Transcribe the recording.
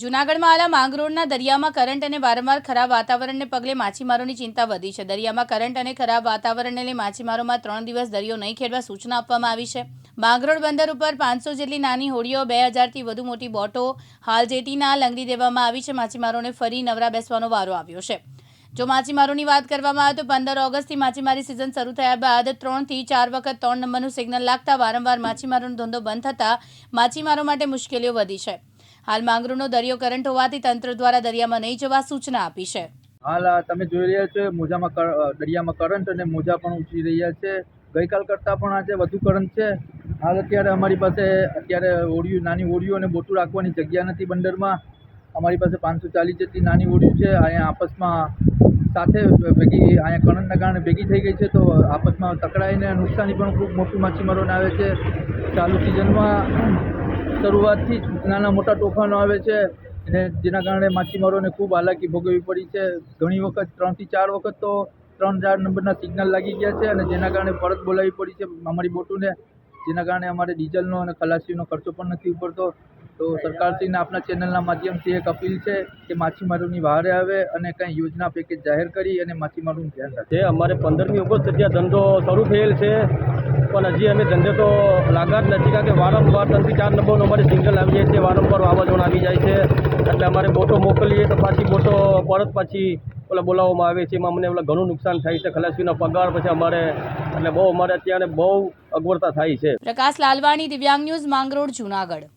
જૂનાગઢમાં આવેલા માંગરોળના દરિયામાં કરંટ અને વારંવાર ખરાબ વાતાવરણને પગલે માછીમારોની ચિંતા વધી છે. દરિયામાં કરંટ અને ખરાબ વાતાવરણને લઈ માછીમારોમાં ત્રણ દિવસ દરિયો નહીં ખેડવા સૂચના આપવામાં આવી છે. માંગરોળ બંદર ઉપર પાંચસો જેટલી નાની હોડીઓ, બે હજારથી વધુ મોટી બોટો હાલ જેટીના લંગડી દેવામાં આવી છે. માછીમારોને ફરી નવરા બેસવાનો વારો આવ્યો છે. જો માછીમારોની વાત કરવામાં આવે તો પંદર ઓગસ્ટથી માછીમારી સિઝન શરૂ થયા બાદ ત્રણથી ચાર વખત ત્રણ નંબરનું સિગ્નલ લાગતા વારંવાર માછીમારોનો ધંધો બંધ થતાં માછીમારો માટે મુશ્કેલીઓ વધી છે. હાલ માંગરોળનો દરિયો કરંટ હોવાથી તંત્ર દ્વારા દરિયામાં નહીં જવા સૂચના આપી છે. હાલ તમે જોઈ રહ્યા છો મોજામાં દરિયામાં કરંટ અને મોજા પણ ઉછળી રહ્યા છે. ગઈકાલ કરતાં પણ આજે વધુ કરંટ છે. હાલ અત્યારે અમારી પાસે, અત્યારે હોડીઓ નાની હોડીઓ અને બોટું રાખવાની જગ્યા નથી બંદરમાં. અમારી પાસે પાંચસો ચાલીસ જેટલી નાની હોડીઓ છે. અહીંયા આપસમાં સાથે ભેગી, અહીંયા કરંટના કારણે ભેગી થઈ ગઈ છે, તો આપસમાં તકડાઈને નુકસાની પણ ખૂબ મોટું માછીમારોને આવે છે. ચાલુ સિઝનમાં શરૂઆતથી જ નાના મોટા તોફાનો આવે છે અને જેના કારણે માછીમારોને ખૂબ હાલાકી ભોગવવી પડી છે. ઘણી વખત ત્રણથી ચાર વખત તો ત્રણ ચાર નંબરના સિગ્નલ લાગી ગયા છે અને જેના કારણે પરત બોલાવવી પડી છે અમારી બોટોને. જેના કારણે અમારે ડીઝલનો અને ખલાસીનો ખર્ચો પણ નથી ઉપડતો. તો સરકારશ્રીને આપના ચેનલના માધ્યમથી એક અપીલ છે કે માછીમારોની વહારે આવે અને કંઈ યોજના પેકેજ જાહેર કરી અને માછીમારોનું ધ્યાન રાખે. અમારે પંદરમી ઓગસ્ટ ત્યાં ધંધો શરૂ થયેલ છે. પણ હજી અમે ધંધે તો લાગત નથી કારણ કે વારંવાર ત્રણથી ચાર નંબરનો અમારે સિંગલ આવી જાય છે વારંવાર વાવાઝોડા આવી જાય છે. એટલે અમારે બોટો મોકલીએ તો પાછી બોટો પરત પાછી ઓલા બોલાવવામાં આવે છે. એમાં અમને ઓલા ઘણું નુકસાન થાય છે. ખલાસીનો પગાર પછી અમારે, એટલે બહુ અમારે અત્યારે બહુ અગવડતા થાય છે. પ્રકાશ લાલવાણી, દિવ્યાંગ ન્યૂઝ, માંગરોળ, જૂનાગઢ.